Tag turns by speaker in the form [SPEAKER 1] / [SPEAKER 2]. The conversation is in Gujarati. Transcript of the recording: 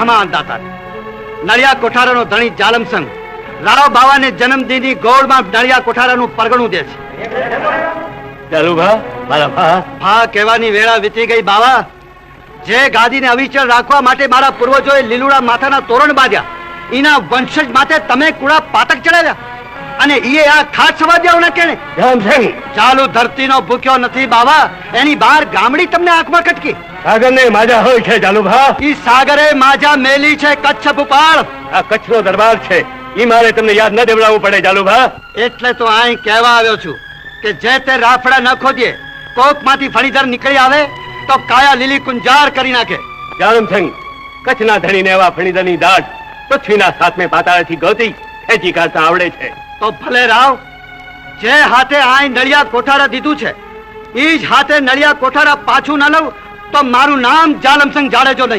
[SPEAKER 1] ખમા અંદાતા નળિયા કોઠારાનો ધણી જાલમસંગ. રાવ બાવાને જન્મદિનની ગોળમાં નળિયા કોઠારાનું પરગણું દે છે.
[SPEAKER 2] ચાલુભા મારા ભા.
[SPEAKER 1] હા કહેવાની વેળા વીતી ગઈ બાવા. જે ગાદીને અવિચળ રાખવા માટે મારા પૂર્વજોએ લીલુડા માથાના તોરણ બાંધ્યા. એના વંશજ માથે તમે કુડા પાતક ચડાવ્યા. અને ઈએ આ ખાટ દેવ ને કેણે
[SPEAKER 2] જામસિંહ
[SPEAKER 1] ચાલુ ધરતીનો ભૂખ્યો નથી બાવા. એની બહાર ગામડી તમને આંખમાં કટકી
[SPEAKER 2] સાગર ને માજા હોય છે ચાલુભા
[SPEAKER 1] ઈ સાગરે માજા મેલી છે કચ્છ ભૂપાળ.
[SPEAKER 2] આ કચ્છનો દરબાર છે. ઈ મારે તમને યાદ ન દેવડાવવું પડે ચાલુભા
[SPEAKER 1] એટલે તો અહીં કહેવા આવ્યો છું કે જે તે રાફડા ન ખોદીએ કોકમાંથી ફણીધર નીકળી આવે તો કાયા લીલી કુંજાર કરી નાખે.
[SPEAKER 2] જામસિંહ કચ્છના ધણીને એવા ફણીધરની દાઢ પૃથ્વીના સાથમે પાતાળથી ગોતી ખેંચી કાઢતા આવડે છે.
[SPEAKER 1] તો ભલે રાવ, જે હાથે આય નળિયા કોઠારા દીધું છે એ જ હાથે નળિયા કોઠારા પાછું ના લઉં, તો મારું નામ જાલમસંગ જાડેજો નહીં.